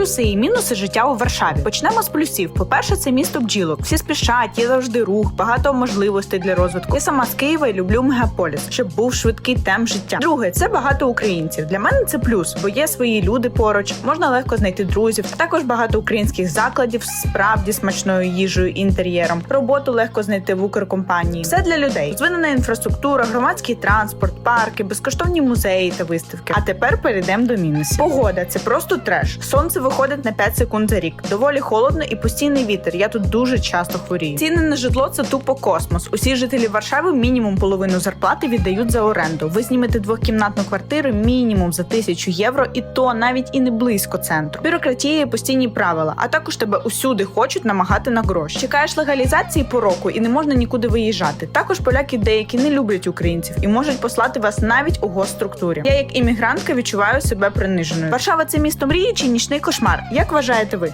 Плюси і мінуси життя у Варшаві. Почнемо з плюсів. По-перше, це місто бджілок. Всі спішать, є завжди рух, багато можливостей для розвитку. Я сама з Києва і люблю мегаполіс, щоб був швидкий темп життя. Друге, це багато українців. Для мене це плюс, бо є свої люди поруч, можна легко знайти друзів. Також багато українських закладів справді смачною їжею інтер'єром. Роботу легко знайти в Укркомпанії. Все для людей. Розвинена інфраструктура, громадський транспорт, парки, безкоштовні музеї та виставки. А тепер перейдемо до мінусів. Погода це просто треш. Сонце виходить на 5 секунд за рік. Доволі холодно і постійний вітер. Я тут дуже часто хворію. Ціни на житло це тупо космос. Усі жителі Варшави мінімум половину зарплати віддають за оренду. Ви знімете двохкімнатну квартиру мінімум за тисячу євро, і то навіть і не близько центру. Бюрократія, і постійні правила, а також тебе усюди хочуть намагати на гроші. Чекаєш легалізації по року і не можна нікуди виїжджати. Також поляки деякі не люблять українців і можуть послати вас навіть у госструктурі. Я як іммігрантка відчуваю себе приниженою. Варшава це місто мрії чи нічний кошмар. Як вважаєте ви?